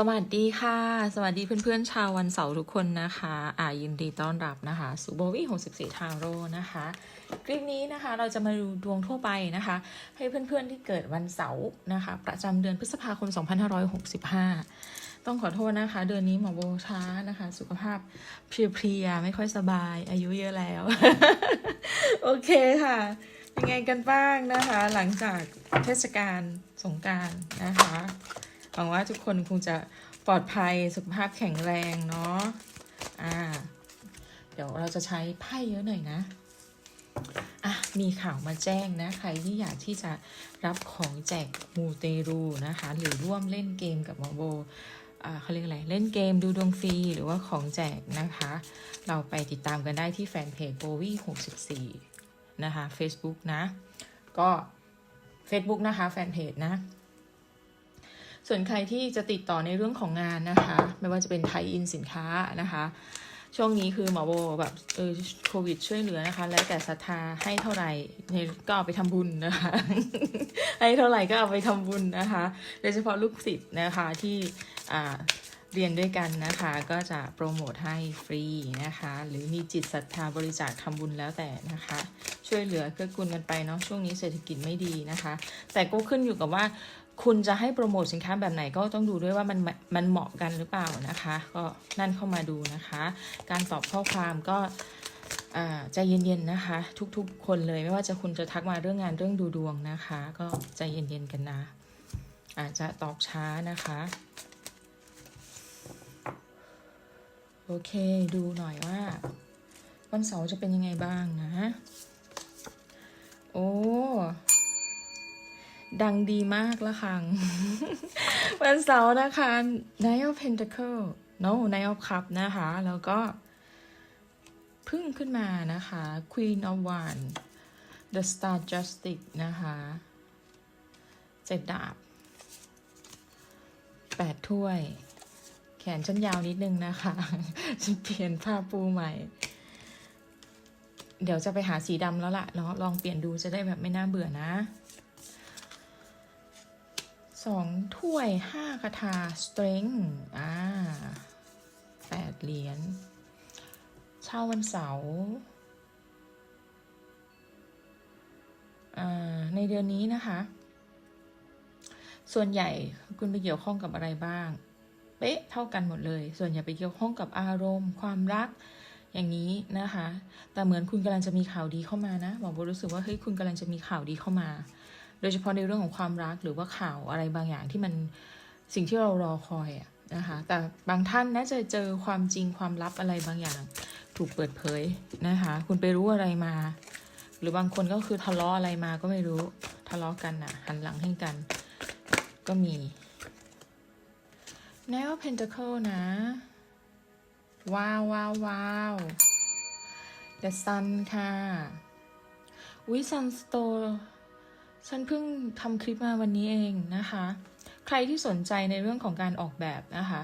สวัสดีค่ะ สวัสดีเพื่อนๆ ชาววันเสาร์ทุกคนนะคะ อ่ายินดีต้อนรับนะคะสู่โบวี่64ทาโร่นะคะ คลิปนี้นะคะเราจะมาดูดวงทั่วไปนะคะ ให้เพื่อนๆที่เกิดวันเสาร์นะคะ ประจำเดือนพฤษภาคม 2565 ต้องขอโทษนะคะ เดือนนี้หมอโบช้านะคะ สุขภาพเพลียๆไม่ค่อยสบาย อายุเยอะแล้ว โอเคค่ะยังไงกันบ้างนะคะ หลังจากเทศกาลสงการนะคะ หวังว่าทุกคนคงจะปลอดภัยสุขภาพแข็งแรงเนาะอ่าเดี๋ยวเราจะใช้ไพ่เยอะหน่อยนะอะมีข่าวมาแจ้งนะ ใครที่อยากที่จะรับของแจกมูเตรูนะคะ หรือร่วมเล่นเกมกับหมอโบอ่าเขาเรียกอะไร เล่นเกมดูดวงฟรีหรือว่าของแจกนะคะ เราไปติดตามกันได้ที่แฟนเพจโบวี่64นะคะ Facebook นะ ก็ Facebook นะคะ แฟนเพจนะ ส่วนใครที่จะติดต่อในเรื่องของงานนะคะ ไม่ว่าจะเป็นไทยอินสินค้านะคะ ช่วงนี้คือหมอโบแบบเออโควิดช่วยเหลือนะคะ แล้วแต่ศรัทธาให้เท่าไหร่เนี่ยก็เอาไปทำบุญนะคะ ให้เท่าไหร่ก็เอาไปทำบุญนะคะ โดยเฉพาะลูกศิษย์นะคะที่อ่าเรียนด้วยกันนะคะ ก็จะโปรโมทให้ฟรีนะคะ หรือมีจิตศรัทธาบริจาคทำบุญแล้วแต่นะคะ ช่วยเหลือเกื้อกูลกันไปเนาะช่วงนี้เศรษฐกิจไม่ดีนะคะ แต่ก็ขึ้นอยู่กับว่า คุณจะให้โปรโมทสินค้าแบบไหนก็ต้องดูด้วยว่ามันมันเหมาะกันหรือเปล่านะคะ ก็นั่นเข้ามาดูนะคะ การตอบข้อความก็อ่าใจเย็นๆนะคะ ทุกๆ คนเลยไม่ว่าจะคุณจะทักมาเรื่องงานเรื่องดูดวงนะคะ ก็ใจเย็นๆกันนะ อาจจะตอบช้านะคะโอเค ดูหน่อยว่า วันเสาร์จะเป็นยังไงบ้างนะ โอ้ ดังดีมากละคัง วันเสาร์นะคะ Knight of Pentacle no Knight of Cup นะคะ แล้วก็พึ่งขึ้นมานะคะ Queen of Wands The Star Justice นะคะเจ็ดดาบแปดถ้วย แขนฉันยาวนิดนึงนะคะ ฉันเปลี่ยนผ้าปูใหม่ เดี๋ยวจะไปหาสีดำแล้วล่ะเนาะลองเปลี่ยนดูจะได้แบบไม่น่าเบื่อนะ สองถ้วยห้ากระทา strength อ่าแปดเหรียญเช้าวันเสาร์าในเดือนนี้นะคะ ส่วนใหญ่คุณไปเกี่ยวข้องกับอะไรบ้าง เป๊ะเท่ากันหมดเลย ส่วนใหญ่ไปเกี่ยวข้องกับอารมณ์ ความรักอย่างนี้นะคะ แต่เหมือนคุณกำลังจะมีข่าวดีเข้ามานะหมอโบรู้สึกว่าเฮ้ยคุณกำลังจะมีข่าวดีเข้ามา โดยเฉพาะในเรื่องของความรักหรือว่าข่าวอะไรบางอย่างที่มันสิ่งที่เรารอคอยนะคะแต่บางท่านน่าจะเจอความจริงความลับอะไรบางอย่าง ถูกเปิดเผยนะคะ คุณไปรู้อะไรมา หรือบางคนก็คือทะเลาะอะไรมาก็ไม่รู้ทะเลาะกันน่ะ หันหลังให้กัน ก็มี Nine of Pentacle นะ ว้าวว้าวว้าว The Sun ค่ะวิ Sunstone ฉันเพิ่งทำคลิปมาวันนี้เองนะคะ ใครที่สนใจในเรื่องของการออกแบบนะคะ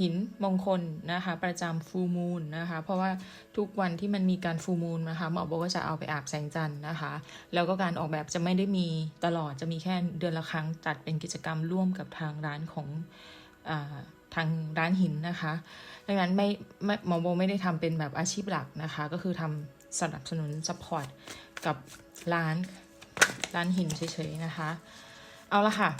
หินมงคลนะคะ ประจำฟูมูลนะคะ เพราะว่าทุกวันที่มันมีการฟูมูลนะคะหมอบอกว่าจะเอาไปอาบแสงจันทร์นะคะ แล้วก็การออกแบบจะไม่ได้มีตลอดจะมีแค่เดือนละครั้งจัดเป็นกิจกรรมร่วมกับทางร้านของอทางร้านหินนะคะ ดังนั้นไม่ไม่หมอโบไม่ได้ทำเป็นแบบอาชีพหลักนะคะ ก็คือทำสนับสนุนสปอร์ตกับร้าน ร้านหินเฉยๆนะคะ เอาละค่ะ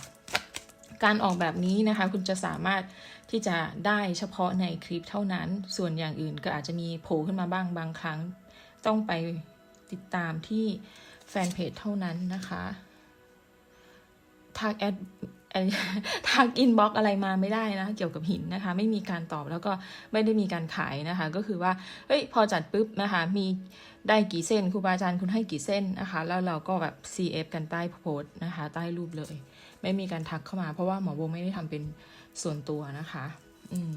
การออกแบบนี้นะคะ คุณจะสามารถที่จะได้เฉพาะในคลิปเท่านั้น ส่วนอย่างอื่นก็อาจจะมีโผล่ขึ้นมาบ้างบางครั้ง ต้องไปติดตามที่แฟนเพจเท่านั้นนะคะทักแอด ทักอินบ็อกอะไรมาไม่ได้นะ เกี่ยวกับหินนะคะ ไม่มีการตอบแล้วก็ไม่ได้มีการขายนะคะ ก็คือว่าเฮ้ยพอจัดปุ๊บนะคะ มีได้กี่เส้นครูบาอาจารย์คุณให้กี่เส้นนะคะ แล้วเราก็แบบ CF กันใต้โพสต์นะคะ ใต้รูปเลย ไม่มีการทักเข้ามา เพราะว่าหมอโบไม่ได้ทำเป็นส่วนตัวนะคะ อืม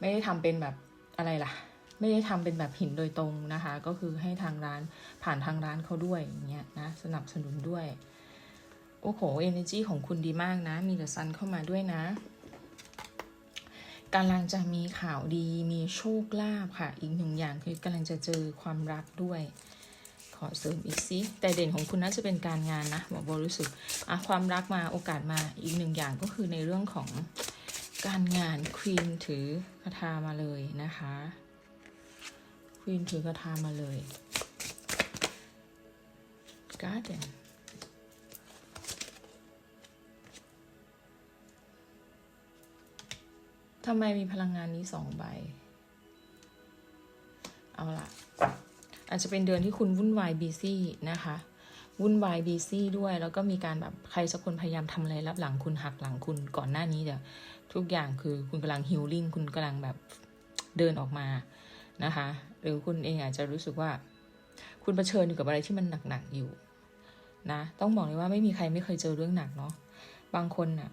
ไม่ได้ทำเป็นแบบอะไรล่ะ ไม่ได้ทำเป็นแบบหินโดยตรงนะคะ ก็คือให้ทางร้านผ่านทางร้านเขาด้วยอย่างเงี้ยนะสนับสนุนด้วย โอ้โห energy ของคุณดีมากนะ มีเดอะซันเข้ามาด้วยนะกำลังจะมีข่าวดี มีโชคลาภค่ะ อีกหนึ่งอย่างคือกำลังจะเจอความรักด้วย ขอเสริมอีกสิ แต่เด่นของคุณน่าจะเป็นการงานนะหมอโบรู้สึกอะความรักมา โอกาสมา อีกหนึ่งอย่างก็คือในเรื่องของการงาน ควีนถือคาถามาเลยนะคะ ควีนถือคาถามาเลยก ทำไมมีพลังงานนี้สองใบ เอาล่ะอาจจะเป็นเดือนที่คุณวุ่นวายบีซี่นะคะ วุ่นวายบีซี่ด้วย แล้วก็มีการแบบใครสักคนพยายามทำอะไรรับหลังคุณหักหลังคุณก่อนหน้านี้เดี๋ยวทุกอย่างคือคุณกำลังฮิลลิ่งคุณกำลังแบบเดินออกมานะคะ หรือคุณเองอาจจะรู้สึกว่า คุณเผชิญอยู่กับอะไรที่มันหนักๆอยู่นะ ต้องบอกเลยว่าไม่มีใครไม่เคยเจอเรื่องหนักเนาะ บางคนน่ะ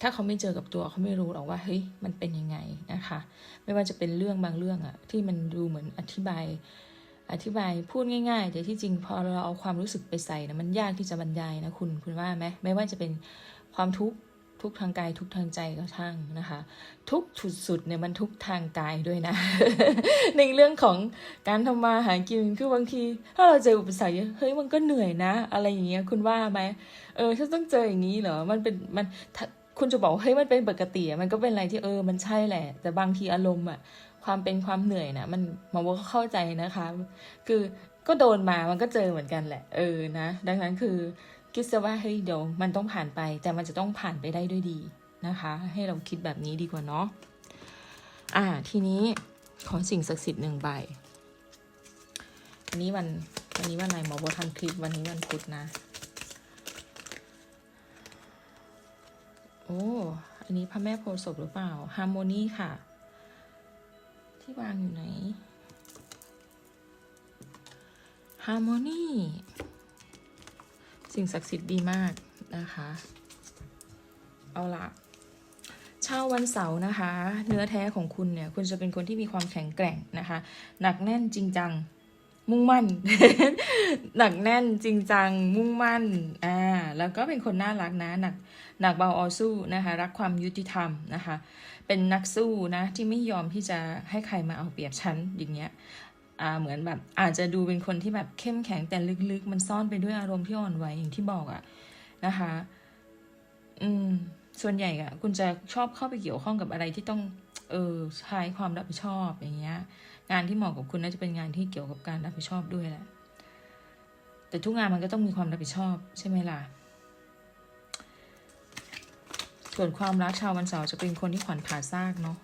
ถ้าเขาไม่เจอกับตัวเขาไม่รู้หรอกว่าเฮ้ยมันเป็นยังไงนะคะ ไม่ว่าจะเป็นเรื่องบางเรื่องอะที่มันดูเหมือนอธิบาย อธิบายพูดง่ายๆแต่ที่จริงพอเราเอาความรู้สึกไปใส่นะมันยากที่จะบรรยายนะคุณคุณว่าไหมไม่ว่าจะเป็นความทุกข์ทุกทางกายทุกทางใจก็ช่างนะคะ ทุกสุดสุดเนี่ยมันทุกทางกายด้วยนะ ในเรื่องของการทำมาหากินคือบางที ถ้าเราเจออุปสรรคเยอะเฮ้ยมันก็เหนื่อยนะ อะไรอย่างเงี้ยคุณว่าไหมเออฉันต้องเจออย่างนี้เหรอมันเป็นมัน คุณจะบอกเฮ้ยมันเป็นปกติมันก็เป็นอะไรที่เออมันใช่แหละ แต่บางทีอารมณ์อะความเป็นความเหนื่อยนะมันหมอว่าเข้าใจนะคะ คือก็โดนมามันก็เจอเหมือนกันแหละ เออนะ ดังนั้นคือคิดซะว่าเฮ้ยเดี๋ยวมันต้องผ่านไป แต่มันจะต้องผ่านไปได้ด้วยดีนะคะ ให้เราคิดแบบนี้ดีกว่าเนาะอ่าทีนี้ขอสิ่งศักดิ์สิทธิ์หนึ่งใบวันนี้วันวันนี้วันอะไรหมอโบทำคลิปวันนี้วันพุธนะ โอ้ อันนี้พระแม่โพธิ์ศพหรือเปล่า ฮาร์โมนีค่ะ ที่วางอยู่ไหน ฮาร์โมนีสิ่งศักดิ์สิทธิ์ดีมากนะคะ เอาละชาววันเสาร์นะคะ เนื้อแท้ของคุณเนี่ย คุณจะเป็นคนที่มีความแข็งแกร่งนะคะ หนักแน่นจริงจัง มุ่งมั่น หนักแน่นจริงจัง มุ่งมั่นอ่าแล้วก็เป็นคนน่ารักนะ หนักหนักเบาเอาสู้นะคะ รักความยุติธรรมนะคะ เป็นนักสู้นะ ที่ไม่ยอมที่จะให้ใครมาเอาเปรียบฉันอย่างเงี้ยอ่าเหมือนแบบอาจจะดูเป็นคนที่แบบเข้มแข็งแต่ลึกๆ มันซ่อนไปด้วยอารมณ์ที่อ่อนไหวอย่างที่บอกอะนะคะ อืม ส่วนใหญ่อะคุณจะชอบเข้าไปเกี่ยวข้องกับอะไรที่ต้อง เออใช้ความรับผิดชอบอย่างเงี้ย งานที่เหมาะกับคุณน่าจะเป็นงานที่เกี่ยวกับการรับผิดชอบด้วยแหละ แต่ทุกงานมันก็ต้องมีความรับผิดชอบใช่ไหมล่ะ ส่วนความรักชาววันเสาร์จะเป็นคนที่ขวัญผ่าซากเนาะ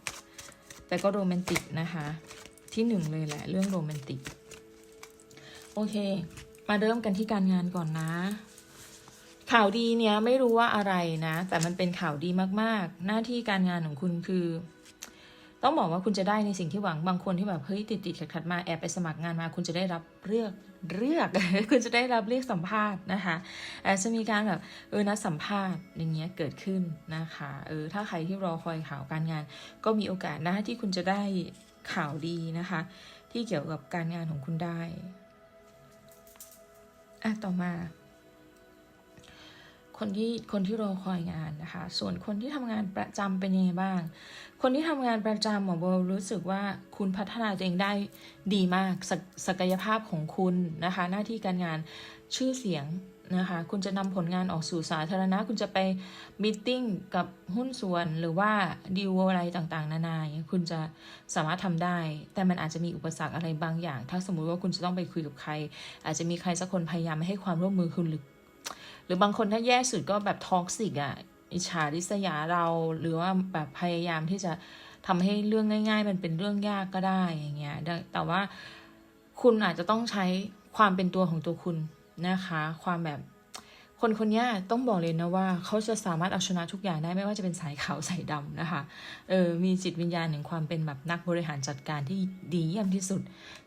แต่ก็โรแมนติกนะคะ ที่หนึ่งเลยแหละ เรื่องโรแมนติก โอเค มาเริ่มกันที่การงานก่อนนะข่าวดีเนี้ยไม่รู้ว่าอะไรนะ แต่มันเป็นข่าวดีมากๆ หน้าที่การงานของคุณคือ ต้องบอกว่าคุณจะได้ในสิ่งที่หวังบางคนที่แบบเฮ้ยติดติดขัดขัดมาแอบไปสมัครงานมา คุณจะได้รับเลือกเลือกคุณจะได้รับเรียกสัมภาษณ์นะคะอาจจะมีการแบบเออนัดสัมภาษณ์อย่างเงี้ยเกิดขึ้นนะคะเออถ้าใครที่รอคอยข่าวการงาน ก็มีโอกาสนะที่คุณจะได้ข่าวดีนะคะ ที่เกี่ยวกับการงานของคุณได้อะต่อมา คนที่คนที่รอคอยงานนะคะ ส่วนคนที่ทำงานประจำเป็นยังไงบ้าง คนที่ทำงานประจำหมอโบรู้สึกว่าคุณพัฒนาตัวเองได้ดีมากศศักยภาพของคุณนะคะ หน้าที่การงานชื่อเสียงนะคะคุณจะนำผลงานออกสู่สาธารณะ คุณจะไปมิ팅กับหุ้นส่วนหรือว่าดีลอะไรต่างๆ นานาคุณจะสามารถทำได้ แต่มันอาจจะมีอุปสรรคอะไรบางอย่าง ถ้าสมมุติว่าคุณจะต้องไปคุยกับใคร อาจจะมีใครสักคนพยายามไม่ให้ความร่วมมือคุณหรือ รือบางคนถ้าแย่สุดก็แบบท็อกซิกอะอิจฉาริษยาเราหรือว่าแบบพยายามที่จะทำให้เรื่องง่าย ๆ มันเป็นเรื่องยากก็ได้อย่างเงี้ยแต่แต่ว่าคุณอาจจะต้องใช้ความเป็นตัวของตัวคุณนะคะ ความแบบคนคนนี้ต้องบอกเลยนะว่าเขาจะสามารถเอาชนะทุกอย่างได้ไม่ว่าจะเป็นสายขาวสายดำนะคะเออมีจิตวิญญาณแห่งความเป็นแบบนักบริหารจัดการที่ดีเยี่ยมที่สุด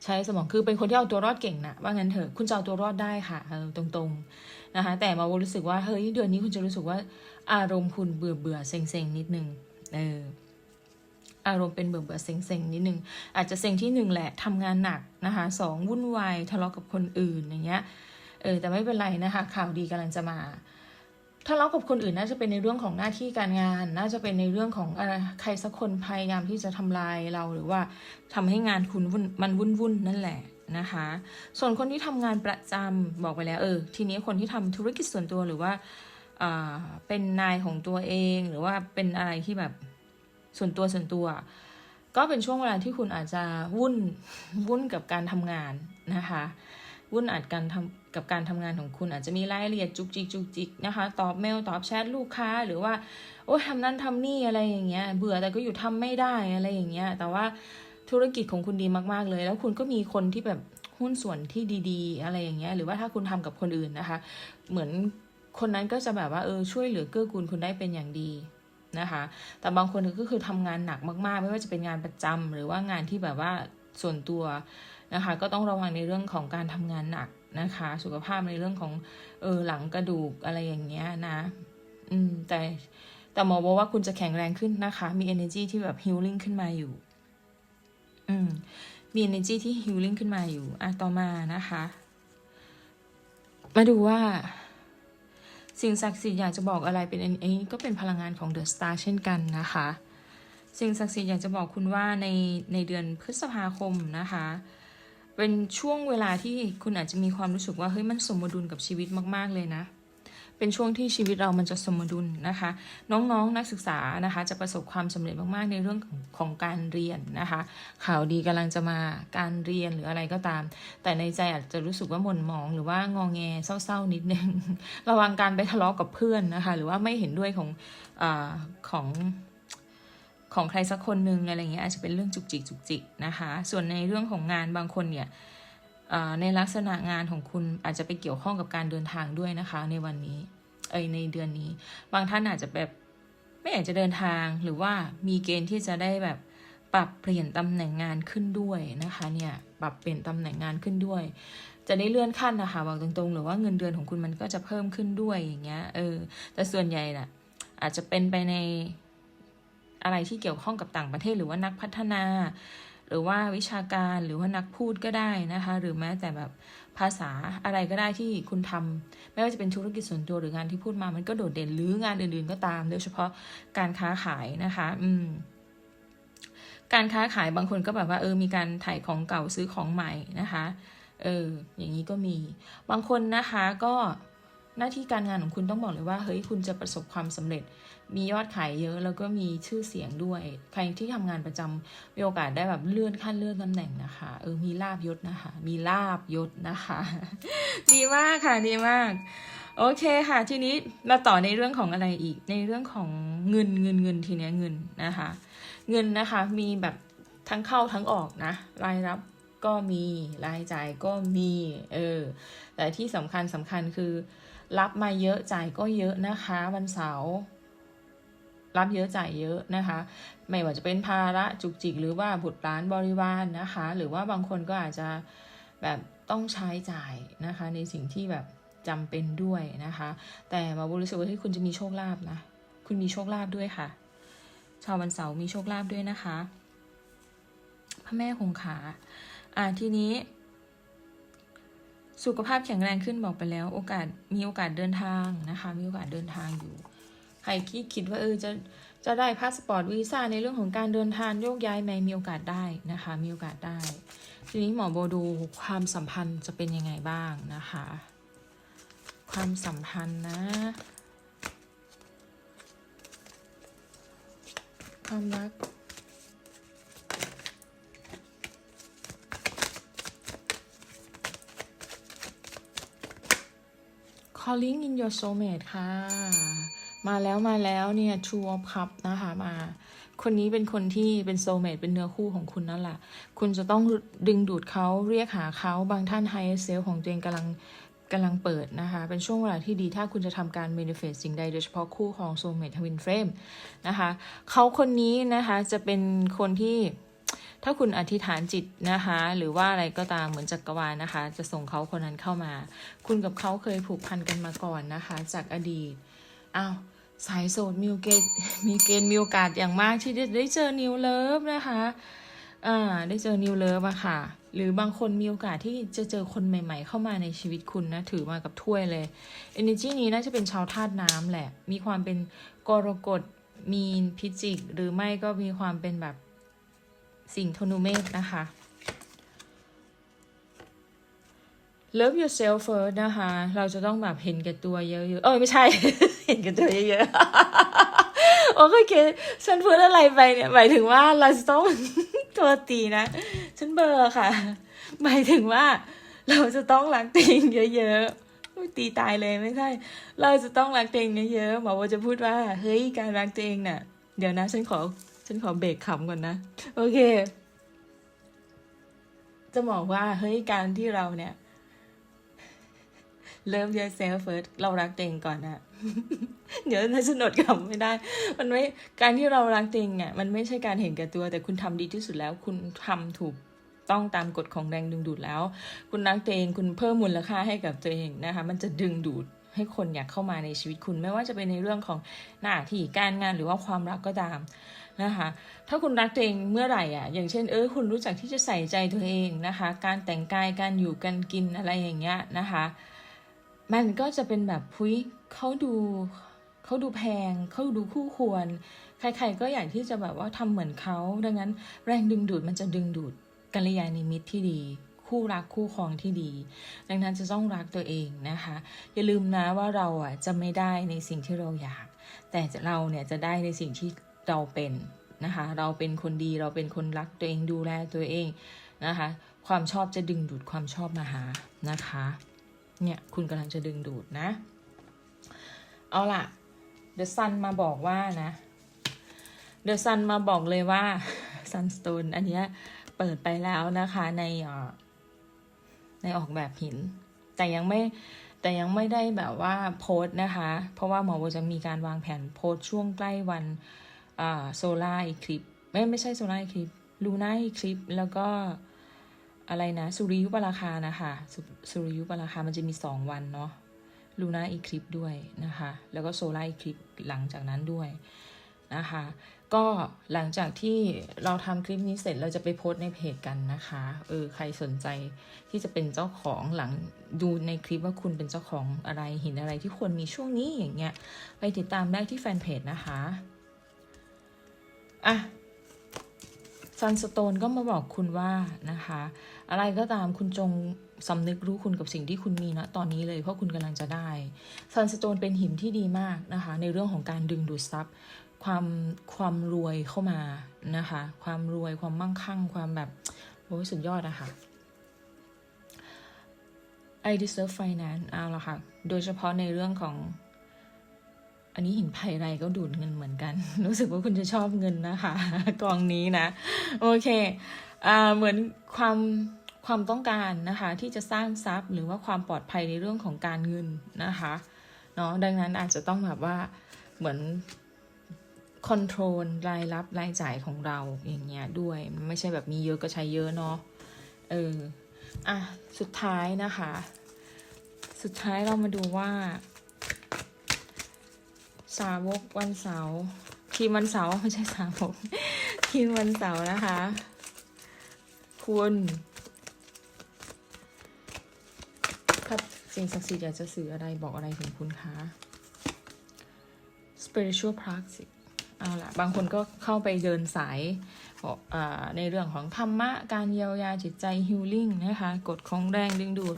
ใช้สมองคือเป็นคนที่เอาตัวรอดเก่งนะว่างั้นเถอะคุณจะเอาตัวรอดได้ค่ะเออตรงๆ นะคะแต่มารู้สึกว่าเฮ้ยเดือนนี้คุณจะรู้สึกว่าอารมณ์คุณเบื่อเบื่อเซ็งเซ็งนิดนึงเอออารมณ์เป็นเบื่อเบื่อเซ็งเซ็งนิดนึงอาจจะเซ็งที่หนึ่งแหละทำงานหนักนะคะสองวุ่นวายทะเลาะกับคนอื่นอย่างเงี้ยเออแต่ไม่เป็นไรนะคะข่าวดีกำลังจะมาทะเลาะกับคนอื่นน่าจะเป็นในเรื่องของหน้าที่การงาน น่าจะเป็นในเรื่องของอะไรใครสักคนพยายามที่จะทำลายเราหรือว่าทำให้งานคุณวุ่นมันวุ่นวุ่นนั่นแหละ นะคะ ส่วนคนที่ทำงานประจำบอกไปแล้วเออทีนี้คนที่ทำธุรกิจส่วนตัวหรือว่าอ่าเป็นนายของตัวเอง หรือว่าเป็นอะไรที่แบบส่วนตัวส่วนตัว ก็เป็นช่วงเวลาที่คุณอาจจะวุ่นวุ่นกับการทำงานนะคะวุ่นอาจการทำกับการทำงานของคุณอาจจะมีรายละเอียดจุกจิกจุกจิกนะคะตอบเมลตอบแชทลูกค้า หรือว่าโอ้ทำนั่นทำนี่อะไรอย่างเงี้ยเบื่อแต่ก็อยู่ทำไม่ได้อะไรอย่างเงี้ยแต่ว่า ธุรกิจของคุณดีมากๆเลย แล้วคุณก็มีคนที่แบบหุ้นส่วนที่ดีๆ อะไรอย่างเงี้ย หรือว่าถ้าคุณทำกับคนอื่นนะคะ เหมือนคนนั้นก็จะแบบว่าเออช่วยเหลือเกื้อกูลคุณได้เป็นอย่างดีนะคะ แต่บางคนก็คือทำงานหนักมากๆ ไม่ว่าจะเป็นงานประจำหรือว่างานที่แบบว่าส่วนตัวนะคะ ก็ต้องระวังในเรื่องของการทำงานหนักนะคะ สุขภาพในเรื่องของเออหลังกระดูกอะไรอย่างเงี้ยนะ อืมแต่แต่หมอบอกว่าคุณจะแข็งแรงขึ้นนะคะ มี energy ที่แบบ healing ขึ้นมาอยู่ อืมมี energy ที่ healing ขึ้นมาอยู่อะต่อมานะคะ มาดูว่า สิ่งศักดิ์สิทธิ์อยากจะบอกอะไรเป็นอันนี้ก็เป็นพลังงานของ The Star เช่นกันนะคะ สิ่งศักดิ์สิทธิ์อยากจะบอกคุณว่าในในเดือนพฤษภาคมนะคะ เป็นช่วงเวลาที่คุณอาจจะมีความรู้สึกว่าเฮ้ยมันสมดุลกับชีวิตมาก ๆเลยนะ เป็นช่วงที่ชีวิตเรามันจะสมดุลนะคะ น้องๆนนักศึกษานะคะ จะประสบความสำเร็จมากๆ ในเรื่องของการเรียนนะคะ ข่าวดีกำลังจะมาการเรียนหรืออะไรก็ตาม แต่ในใจอาจจะรู้สึกว่าหม่นหมอง หรือว่างองแงเศร้าๆนิดนึง ระวังการไปทะเลาะกับเพื่อนนะคะ หรือว่าไม่เห็นด้วยของอของของใครสักคนหนึ่งอะไรเงี้ยอาจจะเป็นเรื่องจุกจิกจุกจิกนะคะ ส่วนในเรื่องของงานบางคนเนี่ย ในลักษณะงานของคุณอาจจะไปเกี่ยวข้องกับการเดินทางด้วยนะคะ ในวันนี้ เอยในเดือนนี้ บางท่านอาจจะแบบไม่อยากจะเดินทางหรือว่ามีเกณฑ์ที่จะได้แบบปรับเปลี่ยนตำแหน่งงานขึ้นด้วยนะคะเนี่ยปรับเปลี่ยนตำแหน่งงานขึ้นด้วย จะได้เลื่อนขั้นนะคะบอกตรงๆ หรือว่าเงินเดือนของคุณมันก็จะเพิ่มขึ้นด้วยอย่างเงี้ยเออแต่ส่วนใหญ่น่ะอาจจะเป็นไปในอะไรที่เกี่ยวข้องกับต่างประเทศหรือว่านักพัฒนา หรือว่าวิชาการหรือว่านักพูดก็ได้นะคะ หรือแม้แต่แบบภาษาอะไรก็ได้ที่คุณทำไม่ว่าจะเป็นธุรกิจส่วนตัวหรืองานที่พูดมามันก็โดดเด่นหรืองานอื่นๆก็ตาม โดยเฉพาะการค้าขายนะคะ อืมการค้าขายบางคนก็แบบว่าเออมีการถ่ายของเก่าซื้อของใหม่นะคะ เอออย่างนี้ก็มี บางคนนะคะก็ หน้าที่การงานของคุณต้องบอกเลยว่าเฮ้ยคุณจะประสบความสำเร็จ มียอดขายเยอะแล้วก็มีชื่อเสียงด้วย ใครที่ทำงานประจำมีโอกาสได้แบบเลื่อนขั้นเลื่อนตำแหน่งนะคะเออมีลาบยศนะคะ มีลาบยศนะคะ ดีมากค่ะดีมากโอเคค่ะ ทีนี้มาต่อในเรื่องของอะไรอีกในเรื่องของเงินเงินเงินทีเนี้ยเงินนะคะ เงินนะคะมีแบบทั้งเข้าทั้งออกนะ รายรับก็มีรายจ่ายก็มีเออแต่ที่สำคัญสำคัญคือ รับมาเยอะจ่ายก็เยอะนะคะ วันเสาร์รับเยอะจ่ายเยอะนะคะ ไม่ว่าจะเป็นภาระจุกจิกหรือว่าบุตรหลานบริวารนนะคะ หรือว่าบางคนก็อาจจะแบบต้องใช้จ่ายนะคะ ในสิ่งที่แบบจำเป็นด้วยนะคะ แต่มาบรู้สึกว่าที่คุณจะมีโชคลาภนะ คุณมีโชคลาภด้วยค่ะ ชาววันเสาร์มีโชคลาภด้วยนะคะ พระแม่คงขาอ่าทีนี้ สุขภาพแข็งแรงขึ้นบอกไปแล้ว โอกาสมีโอกาสเดินทางนะคะ มีโอกาสเดินทางอยู่ ใครคิดคิดว่าเออจะจะได้พาสปอร์ตวีซ่าในเรื่องของการเดินทางโยกย้ายไหมมีโอกาสได้นะคะ มีโอกาสได้ ทีนี้หมอโบดูความสัมพันธ์จะเป็นยังไงบ้างนะคะ ความสัมพันธ์นะ ความรัก calling in your soulmate ค่ะ มาแล้วมาแล้วเนี่ย True of Cup นะคะมา คนนี้เป็นคนที่เป็น soulmate เป็นเนื้อคู่ของคุณนั่นแหละ คุณจะต้องดึงดูดเขาเรียกหาเขาบางท่าน higher self ของตัวเองกำลังกำลังเปิดนะคะ เป็นช่วงเวลาที่ดีถ้าคุณจะทำการ manifest สิ่งใดโดยเฉพาะคู่ของ soulmate twin flame นะคะ เขาคนนี้นะคะจะเป็นคนที่ ถ้าคุณอธิษฐานจิตนะคะ หรือว่าอะไรก็ตามเหมือนจักรวาลนะคะ จะส่งเขาคนนั้นเข้ามา คุณกับเขาเคยผูกพันกันมาก่อนนะคะ จากอดีตอ้าวสายโสดมีโอกาสมีเกณฑ์มีโอกาสอย่างมากที่ได้ได้เจอนิวเลิฟนะคะอ่าได้เจอนิวเลิฟอะค่ะ หรือบางคนมีโอกาสที่จะเจอคนใหม่ ๆ เข้ามาในชีวิตคุณนะ ถือมากับถ้วยเลย energy นี้น่าจะเป็นชาวธาตุน้ำแหละ มีความเป็นกรกฎมีนพิจิก หรือไม่ก็มีความเป็นแบบ สิ่งธนูเมษนะคะ love yourself first นะคะ เราจะต้องแบบเห็นแก่ตัวเยอะๆ เออไม่ใช่ เห็นแก่ตัวเยอะๆ โอเค ฉันพูดอะไรไปเนี่ย หมายถึงว่าเราจะต้องตัวตีนะ ฉันเบอร์ค่ะ หมายถึงว่า เราจะต้องรักตัวเองเยอะๆ ตีตายเลยไม่ใช่ เราจะต้องรักตัวเองเยอะๆหมอว่าจะพูดว่า เฮ้ย การรักตัวเองน่ะ เดี๋ยวนะฉันขอ ฉันขอเบรกขำก่อนนะ โอเค จะบอกว่าเฮ้ยการที่เราเนี่ย love yourself first เรารักตัวเองก่อนนะเดี๋ยวน่าจะหนดคำไม่ได้ มันไม่การที่เรารักตัวเองอะมันไม่ใช่การเห็นแก่ตัว แต่คุณทำดีที่สุดแล้ว คุณทำถูกต้องตามกฎของแรงดึงดูดแล้ว คุณรักตัวเองคุณเพิ่มมูลค่าให้กับตัวเองนะคะ มันจะดึงดูดให้คนอยากเข้ามาในชีวิตคุณ ไม่ว่าจะเป็นในเรื่องของหน้าที่การงานหรือว่าความรักก็ตาม นะคะถ้าคุณรักตัวเองเมื่อไหร่อะอย่างเช่นเออคุณรู้จักที่จะใส่ใจตัวเองนะคะ การแต่งกายการอยู่การกินอะไรอย่างเงี้ยนะคะ มันก็จะเป็นแบบพุ้ยเขาดูเขาดูแพงเขาดูคู่ควร ใครๆก็อยากที่จะแบบว่าทำเหมือนเขาดังนั้นแรงดึงดูดมันจะดึงดูดกัลยาณมิตรที่ดี คู่รักคู่ครองที่ดี ดังนั้นจะต้องรักตัวเองนะคะ อย่าลืมนะว่าเราอะจะไม่ได้ในสิ่งที่เราอยาก แต่เราเนี่ยจะได้ในสิ่งที่ เราเป็นนะคะ เราเป็นคนดีเราเป็นคนรักตัวเองดูแลตัวเองนะคะ ความชอบจะดึงดูดความชอบมาหานะคะ เนี่ยคุณกำลังจะดึงดูดนะ เอาล่ะ The Sun มาบอกว่านะ The Sun มาบอกเลยว่า Sunstone อันเนี้ยเปิดไปแล้วนะคะในในออกแบบหิน แต่ยังไม่แต่ยังไม่ได้แบบว่าโพสต์นะคะ เพราะว่าหมอโบจะมีการวางแผนโพสต์ช่วงใกล้วัน โซล่าอีคลิปไม่ไม่ใช่โซล่าอีคลิปลูน่าอีคลิปแล้วก็อะไรนะสุริยุปราคานะคะสสุริยุปราคามันจะมีสองวันเนาะลูน่าอีคลิปด้วยนะคะ แล้วก็โซล่าอีคลิปหลังจากนั้นด้วยนะคะ ก็หลังจากที่เราทำคลิปนี้เสร็จเราจะไปโพสในเพจกันนะคะเออใครสนใจที่จะเป็นเจ้าของหลังดูในคลิปว่าคุณเป็นเจ้าของอะไรหินอะไรที่ควรมีช่วงนี้อย่างเงี้ยไปติดตามได้ที่แฟนเพจนะคะ อะซันสโตนก็มาบอกคุณว่านะคะ อะไรก็ตามคุณจงสำนึกรู้คุณกับสิ่งที่คุณมีนะตอนนี้เลยเพราะคุณกำลังจะได้ซันสโตนเป็นหินที่ดีมากนะคะ ในเรื่องของการดึงดูดทรัพย์ ความความรวยเข้ามานะคะ ความรวยความมั่งคั่ง ความแบบโอ้สุดยอดอะคะ่ะ I deserve finance เอาละค่ะ โดยเฉพาะในเรื่องของ อันนี้หินไผ่ไรก็ดูดเงินเหมือนกัน รู้สึกว่าคุณจะชอบเงินนะคะ กองนี้นะ โอเคอ่าเหมือนความความต้องการนะคะที่จะสร้างทรัพย์หรือว่าความปลอดภัยในเรื่องของการเงินนะคะเนาะดังนั้นอาจจะต้องแบบว่าเหมือนคอนโทรลรายรับรายจ่ายของเราอย่างเงี้ยด้วยไม่ใช่แบบมีเยอะก็ใช้เยอะเนาะเอออะสุดท้ายนะคะ สุดท้ายเรามาดูว่า สาวกวันเสาร์ทีมวันเสาร์ไม่ใช่สาวกทีมวันเสาร์นะคะ คุณครับสิ่งศักดิ์สิทธิ์อยากจะสื่ออะไรบอกอะไรถึงคุณคะ spiritual practice เอาล่ะบางคนก็เข้าไปเดินสายในเรื่องของธรรมะ การเยียวยาจิตใจ healing นะคะ กฎของแรงดึงดูด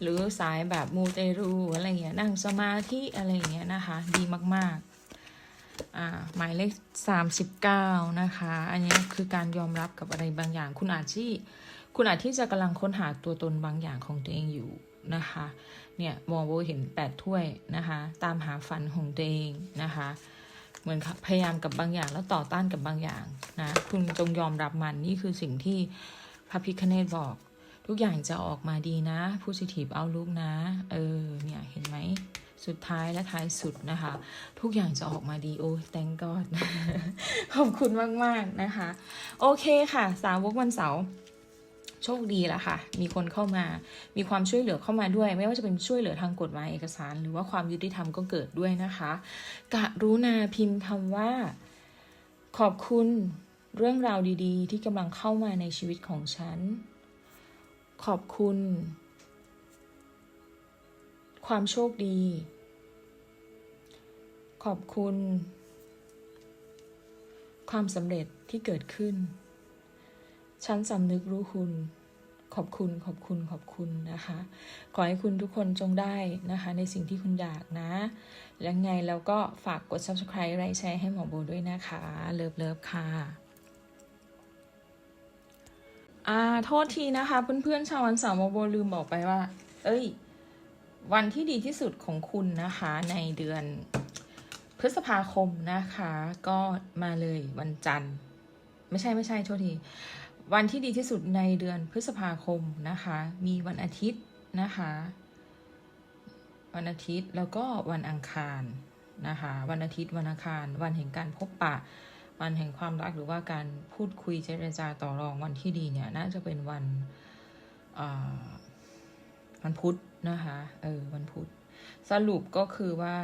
หรือสายแบบมูเตรูอะไรเงี้ยนั่งสมาธิอะไรเงี้ยนะคะ ดีมากๆอ่าหมายเลขสามสิบเก้านะคะ อันนี้คือการยอมรับกับอะไรบางอย่าง คุณอาจที่คุณอาจที่จะกำลังค้นหาตัวตนบางอย่างของตัวเองอยู่นะคะ เนี่ยมองโบเห็นแปดถ้วยนะคะ ตามหาฝันของตัวเองนะคะเหมือนพยายามกับบางอย่างแล้วต่อต้านกับบางอย่างนะ คุณจงยอมรับมันนี่คือสิ่งที่พระพิคเนตบอก ทุกอย่างจะออกมาดีนะ positive outlook นะ เออ เนี่ย เห็นไหม สุดท้ายและท้ายสุดนะคะ ทุกอย่างจะออกมาดี โอ้ thank god ขอบคุณมาก ๆ นะคะ โอเคค่ะ สาวกวันเสาร์โชคดีแล้วค่ะ มีคนเข้ามา มีความช่วยเหลือเข้ามาด้วย ไม่ว่าจะเป็นช่วยเหลือทางกฎหมายเอกสาร หรือว่าความยุติธรรมก็เกิดด้วยนะคะ กะรุณาพิมพ์คำว่า ขอบคุณเรื่องราวดี ๆ ที่กำลังเข้ามาในชีวิตของฉัน ขอบคุณ ความโชคดี ขอบคุณ ความสำเร็จที่เกิดขึ้น ฉันสำนึกรู้คุณ ขอบคุณขอบคุณขอบคุณนะคะ ขอให้คุณทุกคนจงได้นะคะ ในสิ่งที่คุณอยากนะ แล้วไงแล้วก็ฝากกด subscribe ไลค์แชร์ให้หมอโบด้วยนะคะ เลิฟเลิฟค่ะ อ่าโทษทีนะคะเพื่อนๆชาววันเสาร์หมโบลืมบอกไปว่า เอ้ย วันที่ดีที่สุดของคุณนะคะ ในเดือนพฤษภาคมนะคะ ก็มาเลยวันจันทร์ ไม่ใช่ไม่ใช่โทษที วันที่ดีที่สุดในเดือนพฤษภาคมนะคะ มีวันอาทิตย์นะคะ วันอาทิตย์แล้วก็วันอังคารนะคะ วันอาทิตย์วันอังคาร วันแห่งการพบปะ วันแห่งความรักหรือว่าการพูดคุยเจรจาต่อรองวันที่ดีเนี่ยน่าจะเป็นวันอ่าวันพุธนะคะเออวันพุธสรุปก็คือว่า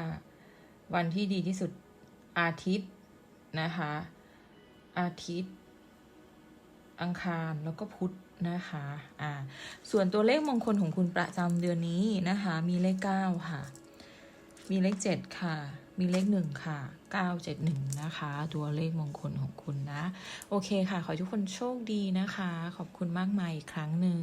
วันที่ดีที่สุดอาทิตย์นะคะอาทิตย์ อังคารแล้วก็พุธนะคะอ่าส่วนตัวเลขมงคลของคุณประจำเดือนนี้นะคะ มีเลข9ค่ะ มีเลข7ค่ะ มีเลข1ค่ะ 971 นะคะ ตัวเลขมงคลของคุณนะ โอเคค่ะ ขอให้ทุกคนโชคดีนะคะ ขอบคุณมากมายอีกครั้งหนึ่ง